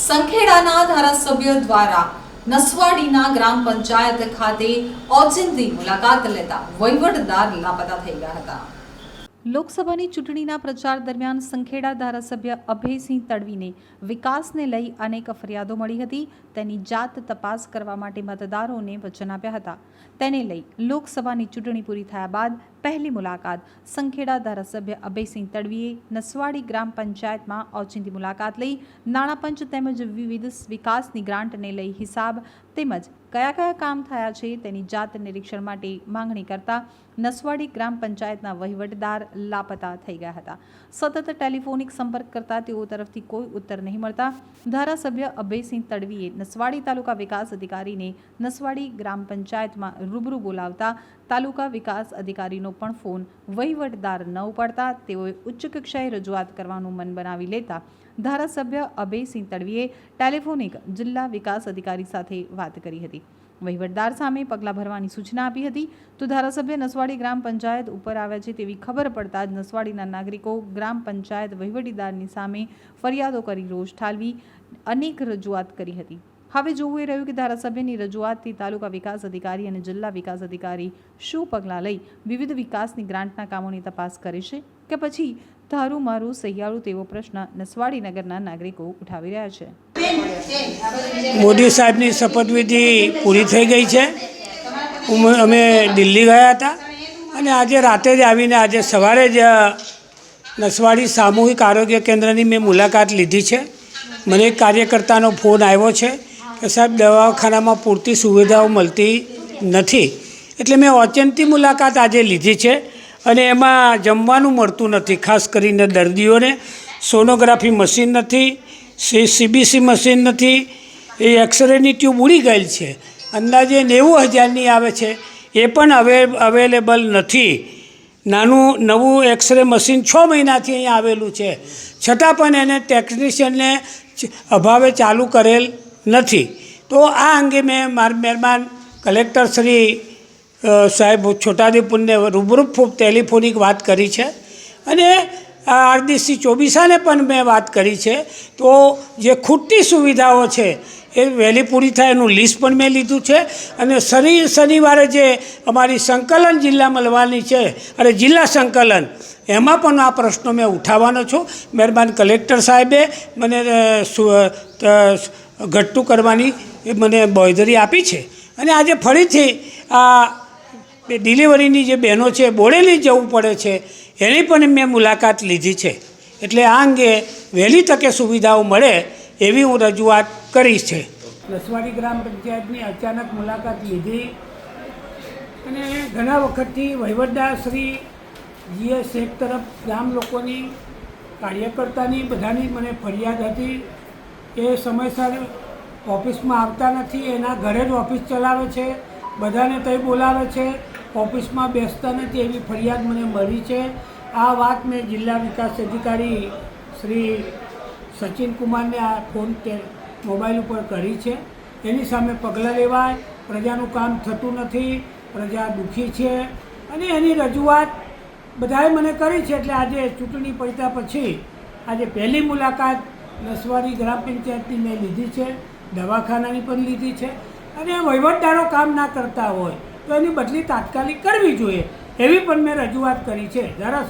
સંખેડાના ધારાસભ્ય દ્વારા નસવાડીના ગ્રામ પંચાયત ખાતે ઓચિંતી મુલાકાત લેતા વહીવટદાર લાપતા થઈ ગયા હતા. લોકસભાની ચૂંટણીના પ્રચાર દરમિયાન સંખેડા ધારાસભ્ય અભયસિંહ તડવીને વિકાસને લઈ અનેક ફરિયાદો મળી હતી. તેની જાત તપાસ કરવા માટે મતદારોને વચન આપ્યા હતા. તેને લઈ લોકસભાની ચૂંટણી પૂરી થયા બાદ પહેલી મુલાકાત સંખેડા ધારાસભ્ય અભયસિંહ તડવીએ નસવાડી ગ્રામ પંચાયતમાં ઓચિંતી મુલાકાત લઈ નાણાપંચ તેમજ વિવિધ વિકાસની ગ્રાન્ટને લઈ હિસાબ તેમજ કયા કયા કામ થયા છે તેની જાત નિરીક્ષણ માટે માંગણી કરતા નસવાડી ગ્રામ પંચાયતના વહીવટદાર લાપતા થઈ ગયા હતા. સતત ટેલિફોનિક સંપર્ક કરતા તેઓ તરફથી કોઈ ઉત્તર નહીં મળતા. ધારાસભ્ય અભયસિંહ તડવીએ નસવાડી તાલુકા વિકાસ અધિકારીને નસવાડી ગ્રામ પંચાયતમાં રૂબરૂ બોલાવતા તાલુકા વિકાસ અધિકારીનો પણ ફોન વહીવટદાર ન ઉપાડતા તેઓએ ઉચ્ચ કક્ષાએ રજૂઆત કરવાનું મન બનાવી લેતા ધારાસભ્ય અભયસિંહ તડવીએ ટેલિફોનિક જિલ્લા વિકાસ અધિકારી સાથે વાત કરી હતી. વહીવટદાર સામે પગલાં ભરવાની સૂચના આપી હતી. તો ધારાસભ્ય નસવાડી ગ્રામ પંચાયત ઉપર આવ્યા છે તેવી ખબર પડતા જ નસવાડીના નાગરિકો ગ્રામ પંચાયત વહીવટીદારની સામે ફરિયાદો કરી રોષ ઠાલવી અનેક રજૂઆત કરી હતી. હવે જોવું એ રહ્યું કે ધારાસભ્યની રજૂઆતથી તાલુકા વિકાસ અધિકારી અને જિલ્લા વિકાસ અધિકારી શું પગલાં લઈ વિવિધ વિકાસની ગ્રાન્ટના કામોની તપાસ કરે છે કે પછી ધારું મારું સહિયાળું તેવો પ્રશ્ન નસવાડી નગરના નાગરિકો ઉઠાવી રહ્યા છે? મોદી સાહેબની શપથવિધિ પૂરી થઈ ગઈ છે. અમે દિલ્હી ગયા હતા અને આજે રાતે જ આવીને આજે સવારે જ નસવાડી સામૂહિક આરોગ્ય કેન્દ્રની મેં મુલાકાત લીધી છે. મને એક કાર્યકર્તાનો ફોન આવ્યો છે. કે સાહેબ, દવાખાનામાં પૂરતી સુવિધાઓ મળતી નથી. એટલે મેં ઓચિંતી મુલાકાત આજે લીધી છે અને એમાં જમવાનું મળતું નથી, ખાસ કરીને દર્દીઓને. સોનોગ્રાફી મશીન નથી, સી, સીબીસી મશીન નથી, એ એક્સરેની ટ્યુબ ઉડી ગયેલ છે. અંદાજે નેવું હજારની આવે છે. એ પણ હવે અવેલેબલ નથી. નાનું, નવું એક્સરે મશીન છ મહિનાથી અહીંયા આવેલું છે. છતાં પણ એને ટેકનિશિયનને અભાવે ચાલુ કરેલ નથી. તો આ અંગે મેં માર મહેરબાન કલેક્ટર શ્રી સાહેબ છોટાદેપુરને રૂબરૂ ટેલિફોનિક વાત કરી છે. અને આરડીસી ચોબીસાને પણ મેં વાત કરી છે. તો જે ખૂટતી સુવિધાઓ છે એ વહેલી પૂરી થાય એનું લિસ્ટ પણ મેં લીધું છે. અને શનિ, શનિવારે જે અમારી સંકલન જિલ્લા મળવાની છે, અને જિલ્લા સંકલન, એમાં પણ આ પ્રશ્નો મેં ઉઠાવવાનો છું. મહેરબાન કલેક્ટર સાહેબે મને ઘટતું કરવાની એ મને બોયધરી આપી છે. અને આજે ફરીથી આ ડિલિવરીની જે બહેનો છે, બોડેલી જવું પડે છે, એની પણ મેં મુલાકાત લીધી છે. એટલે આ અંગે વહેલી તકે સુવિધાઓ મળે એવી હું રજૂઆત કરી છે. નસવાડી ગ્રામ પંચાયતની અચાનક મુલાકાત લીધી અને ઘણા વખતથી વહીવટદાર શ્રી જીએ શેખ તરફ ગામ લોકોની કાર્યકર્તાની બધાની મને ફરિયાદ હતી. એ સમયસર ઓફિસમાં આવતા નથી, એના ઘરે જ ઓફિસ ચલાવે છે, બધાને તઈ બોલાવે છે, ઓફિસમાં બેસતા નથી એવી ફરિયાદ મને મળી છે. આ વાત મેં જિલ્લા વિકાસ અધિકારી શ્રી સચિન કુમારને આ ફોન તે મોબાઈલ ઉપર કરી છે. એની સામે પગલાં લેવાય, પ્રજાનું કામ થતું નથી, પ્રજા દુઃખી છે અને એની રજૂઆત બધાએ મને કરી છે. એટલે આજે ચૂંટણી પડતા પછી, આજે પહેલી મુલાકાત નસવાડી ગ્રામ પંચાયતની મેં લીધી છે, દવાખાનાની પણ લીધી છે. અને વહીવટદારો કામ ના કરતા હોય તો એની બદલી તાત્કાલિક કરવી જોઈએ, એવી પણ મેં રજૂઆત કરી છે. ધારાસભ્ય